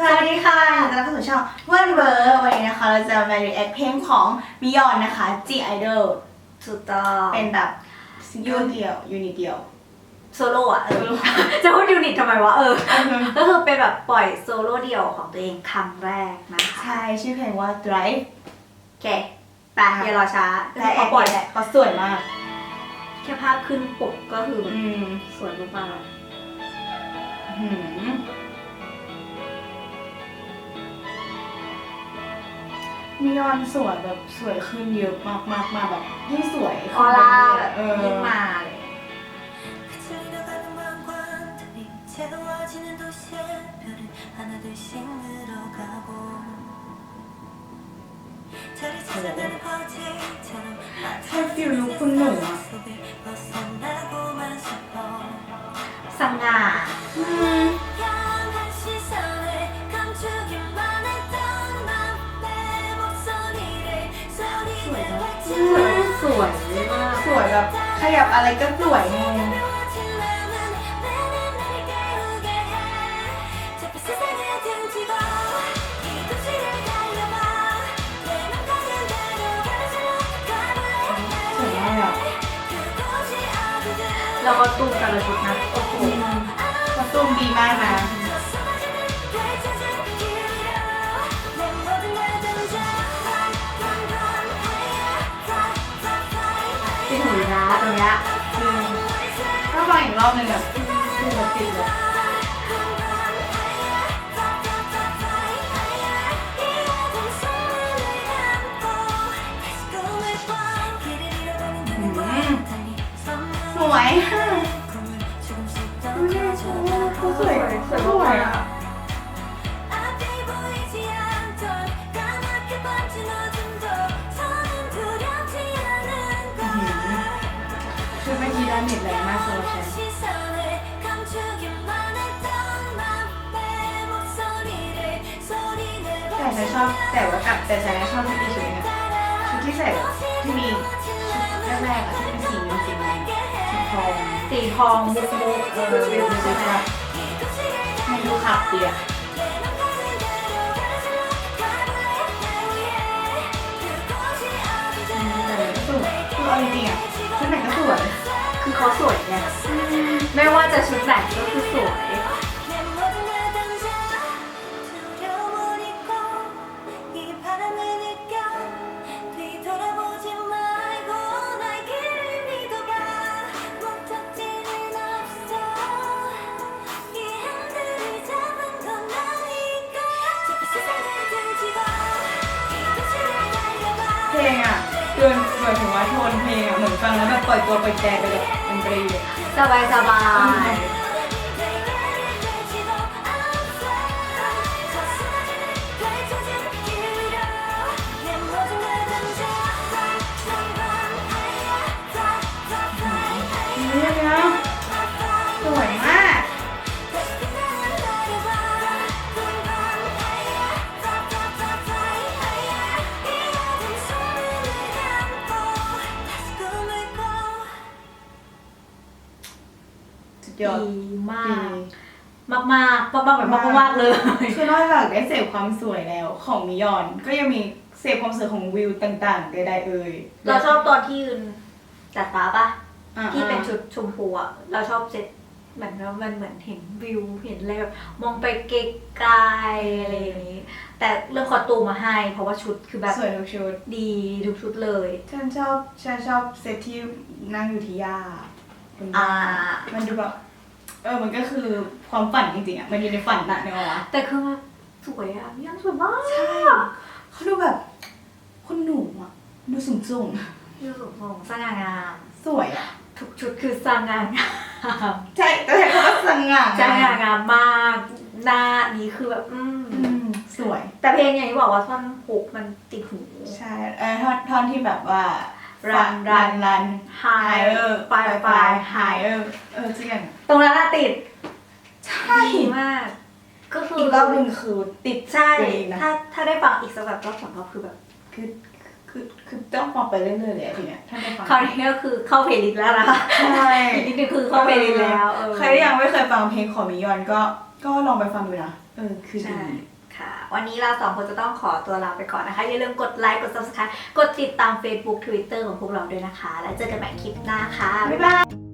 สวัสดีค่ะยินดีต้อนรับเข้าสู่ช่องเวิร์นเวอร์วันนี้นะคะ เราจะมา react เพลงของมิยอนนะคะ G Idol ถูกต้องเป็นแบบซิงเกิลเดียวยูนิตเดียว โซโล่อะเออจะพูดยูนิตทำไมวะเออ ก็คือเป็นแบบปล่อยโซโล่เดี่ยวของตัวเองครั้งแรกนะคะใช่ชื่อเพลงว่า Drive โอเคไปอย่ารอช้าและเขาปล่อยแหละเขาสวยมาก แค่ภาพขึ้นปกก็คือแบบอืมสวยมากหื มีวันสวยแบบสวยขึ้นเยอะมากมากมาแบบยิ่งสวยออร่าแบบเออยิ่งมาเลยใช่ฟิลลุคคุณหนูอะสง่า ยับอะไรก็สวยไงสวยมากอะแล้วก็ตุ้มแต่ละชุดนะโอ้โหตุ้มดีมากนะ ติดหูนะตรงเนี้ยอืมถ้าฟังอีกรอบหนึงแบบคือแบบติดเลยสวยดูดิเขาสวยสวยอะ กี้ดาเมจแรงมากสำหรับฉันแต่ฉันชอบแต่ว่ากับแต่ฉันชอบที่มีชุดนี้นะชุดที่ใส่ที่มีชุดแรกๆอะที่เป็นสีจริงๆเลยสีทองสีทองมุกมุกเออวิวใช่ไหมมันดูขับดีอะคือเอาจริงๆอะ ชุดไหนก็สวย คือเขาสวยไงไม่ว่าจะชุดไหนก็คือสวย เพลงอะเกินเหมือนถึงว่าโทนเพลง ฟังแล้วแบบปล่อยตัวปล่อยใจไปเลยดนตรีเลยสบายสบาย ยอด ดีมากดีมากมากมากมากแบบมากมากๆเลย คือนอกจากได้เสพความสวยแล้วของมิยอน ก็ยังมีเสพความสวยของวิวต่างๆใดๆเอ่ยเราชอบตอนที่ยืนจัดฟ้าปะอ่าที่เป็นชุดชมพูอะเราชอบเซ็ตเหมือนว่ามันเหมือนเห็นวิวเห็นอะไรแบบมองไปไกลๆอะไรอย่างนี้ แต่เรื่องคอตูมมาให้ เพราะว่าชุดคือแบบสวยทุกชุด ดีทุกชุดเลย ฉันชอบฉันชอบเซตที่นั่งอยู่ที่ย่าบนอ่าบ้านมันดูแบบเออมันก็คือความฝันจริงๆอะมันอยู่ในฝันน่ะนึกออกปะแต่คือแบบสวยอะยังสวยมากใช่เขาดูแบบคุณหนูอะดูสูงส่งดูสงสง่างามๆสวยอะทุกชุดคือสง่างามใช่แต่ใช้คำว่าสง่าสง่างามมากหน้านี้คือแบบอืมอืมสวย แต่เพลงอย่างที่บอกว่าท่อนฮุกมันติดหูใช่เออท่อนท่อนที่แบบว่า Run รันรัน High เออไปไปไฮเออเออจริงอะตรงนั้นน่ะติดใช่ดีมาก ก็คืออีอีกรอบหนึ่งคือติดใช่จริงนะถ้าถ้าได้ฟังอีกสักแบบรอบสองรอบคือแบบคือคือคือต้องฟังไปเรื่อยๆเลยอะทีเนี้ยถ้าไม่ฟังคราวนี้ก็คือเข้าเพลย์ลิสต์แล้วนะคะใช่อีกนิดนึงคือเข้าเพลย์ลิสต์แล้วเออ ใครที่ยังไม่เคยฟังเพลงของมิยอนก็ก็ลองไปฟังดูนะเออคือใช่ ดี ค่ะ วันนี้เราสองคนจะต้องขอตัวลาไปก่อนนะคะ อย่าลืมกดไลค์ กด subscribe กดติดตาม Facebook Twitter ของพวกเราด้วยนะคะ แล้วเจอกันใหม่คลิปหน้าค่ะ บ๊ายบาย